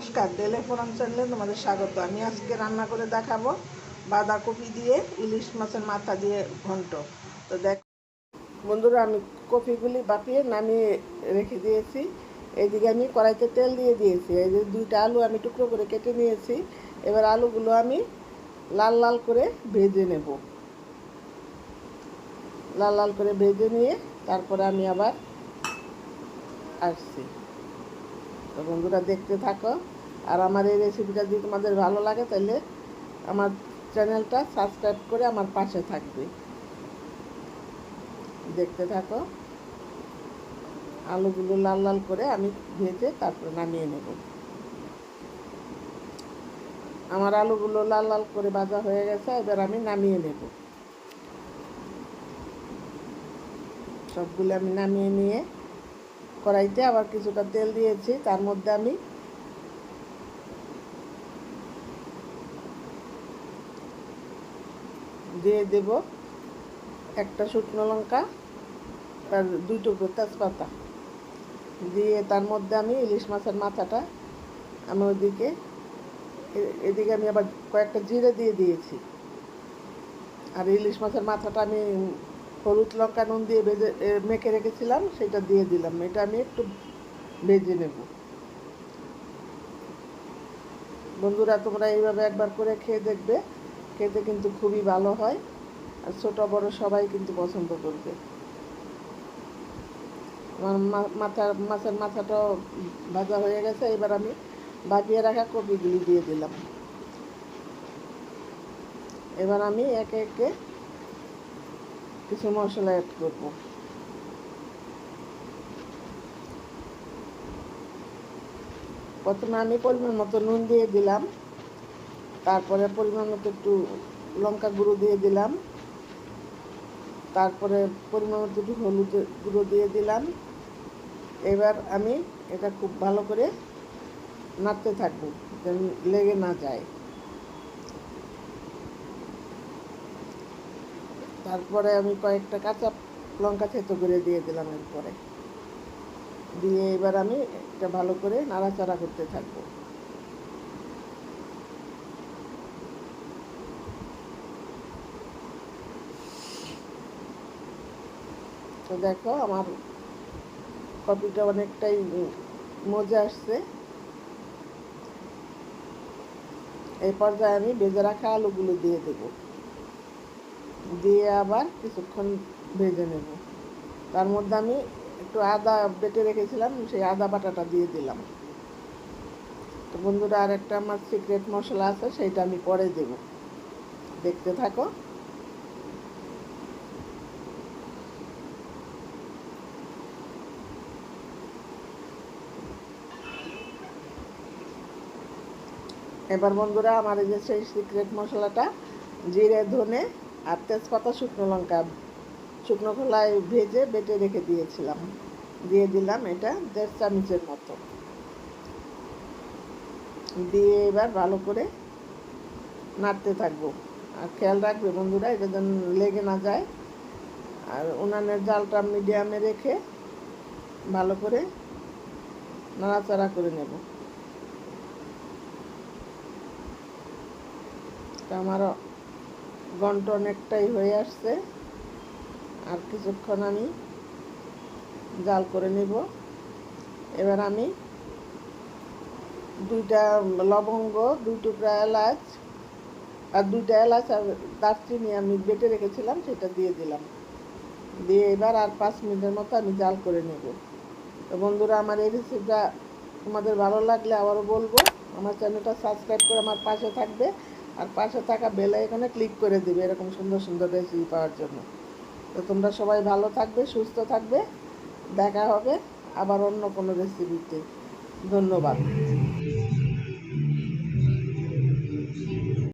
নমস্কার ডেলে ফোরাম চ্যানেলে তোমাদের স্বাগত। আমি আজকে রান্না করে দেখাবো বাঁধাকপি দিয়ে ইলিশ মাছের মাথা দিয়ে ঘন্ট। তো দেখ, বন্ধুরা, আমি কপিগুলি বাপিয়ে নামিয়ে রেখে দিয়েছি। এইদিকে আমি কড়াইতে তেল দিয়ে দিয়েছি। এই যে দুইটা আলু আমি টুকরো করে কেটে নিয়েছি। এবার আলুগুলো আমি লাল লাল করে ভেজে নেব। লাল লাল করে ভেজে নিয়ে তারপরে আমি আবার আসছি। তো বন্ধুরা দেখতে থাকো। আর আমার এই রেসিপিটা যদি তোমাদের ভালো লাগে তাহলে আমার চ্যানেলটা সাবস্ক্রাইব করে আমার পাশে থাকবে। দেখতে থাকো। আলুগুলো লাল লাল করে আমি ভেজে তারপরে নামিয়ে নেব। আমার আলুগুলো লাল লাল করে ভাজা হয়ে গেছে, এবার আমি নামিয়ে নেব। সবগুলো আমি নামিয়ে নিয়ে কড়াইতে আবার কিছুটা তেল দিয়েছি, তার মধ্যে আমি দিয়ে দেব একটা শুকনো লঙ্কা আর দুই টুকরো তেজপাতা। দিয়ে তার মধ্যে আমি ইলিশ মাছের মাথাটা আমি ওইদিকে এ- এদিকে আমি আবার কয়েকটা জিরে দিয়ে দিয়েছি। আর ইলিশ মাছের মাথাটা আমি হলুদ লঙ্কা নুন দিয়ে ভেজে মেখে রেখেছিলাম, সেটা দিয়ে দিলাম। এটা আমি একটু ভেজে নেব। বন্ধুরা, তোমরা এইভাবে একবার করে খেয়ে দেখবে। খেতে কিন্তু খুবই ভালো হয়। আর ছোটো, বড় সবাই কিন্তু পছন্দ করবে। আমার মাথা, মাছের মাথাটাও ভাজা হয়ে গেছে। এবার আমি ভাজিয়ে রাখা কপিগুলি দিয়ে দিলাম। এবার আমি একে একে কিছু মশলা অ্যাড করব। প্রথমে আমি পরিমাণ মতো নুন দিয়ে দিলাম। তারপরে পরিমাণ মতো একটু লঙ্কা গুঁড়ো দিয়ে দিলাম। তারপরে পরিমাণ মতো একটু হলুদ গুঁড়ো দিয়ে দিলাম। এবার আমি এটা খুব ভালো করে নাড়তে থাকব, যেন লেগে না যায়। তারপরে আমি কয়েকটা কাঁচা লঙ্কা থেতো করে দিয়ে দিলাম এরপরে। দিয়ে এবার আমি এটা ভালো করে নাড়াচাড়া করতে থাকব। তো দেখো আমার কপিটা অনেকটাই মজা আসছে। এই পর্যায়ে আমি ভেজে রাখা আলুগুলো দিয়ে দেবো। দিয়ে আবার কিছুক্ষণ ভেজে নেব। তার মধ্যে আমি একটু আদা বেটে রেখেছিলাম, সেই আদা বাটাটা দিয়ে দিলাম। তো বন্ধুরা, আর একটা আমার সিক্রেট মশলা আছে, সেইটা আমি পরে দেব। দেখতে থাকো। এবার বন্ধুরা, আমার এই যে সেই সিক্রেট মশলাটা, জিরে, ধনে আর তেজপাতা শুকনো লঙ্কা, শুকনো খোলায় ভেজে বেটে রেখে দিয়েছিলাম। দিয়ে দিলাম এটা দেড় চামচের মতো। দিয়ে এবার ভালো করে নাড়তে থাকব। আর খেয়াল রাখবে বন্ধুরা, এটা যেন লেগে না যায়। আর উনানের জালটা মিডিয়ামে রেখে ভালো করে নাড়াচাড়া করে নেব। তা আমারও ঘন্ট অনেকটাই হয়ে আসছে। আর কিছুক্ষণ আমি জাল করে নিব। এবার আমি দুইটা লবঙ্গ, দুই টুকরা এলাচ, আর দুইটা এলাচ আর দারচিনি আমি বেটে রেখেছিলাম, সেটা দিয়ে দিলাম। দিয়ে এবার আর পাঁচ মিনিটের মতো আমি জাল করে নেব। তো বন্ধুরা, আমার এই রেসিপিটা তোমাদের ভালো লাগলে আবারও বলব। আমার চ্যানেলটা সাবস্ক্রাইব করে আমার পাশে থাকবে। আর পাশে থাকা বেল আইকনে ক্লিক করে দিবে এরকম সুন্দর সুন্দর রেসিপি পাওয়ার জন্য। তো তোমরা সবাই ভালো থাকবে, সুস্থ থাকবে, দেখা হবে আবার অন্য কোনো রেসিপিতে ধন্যবাদ।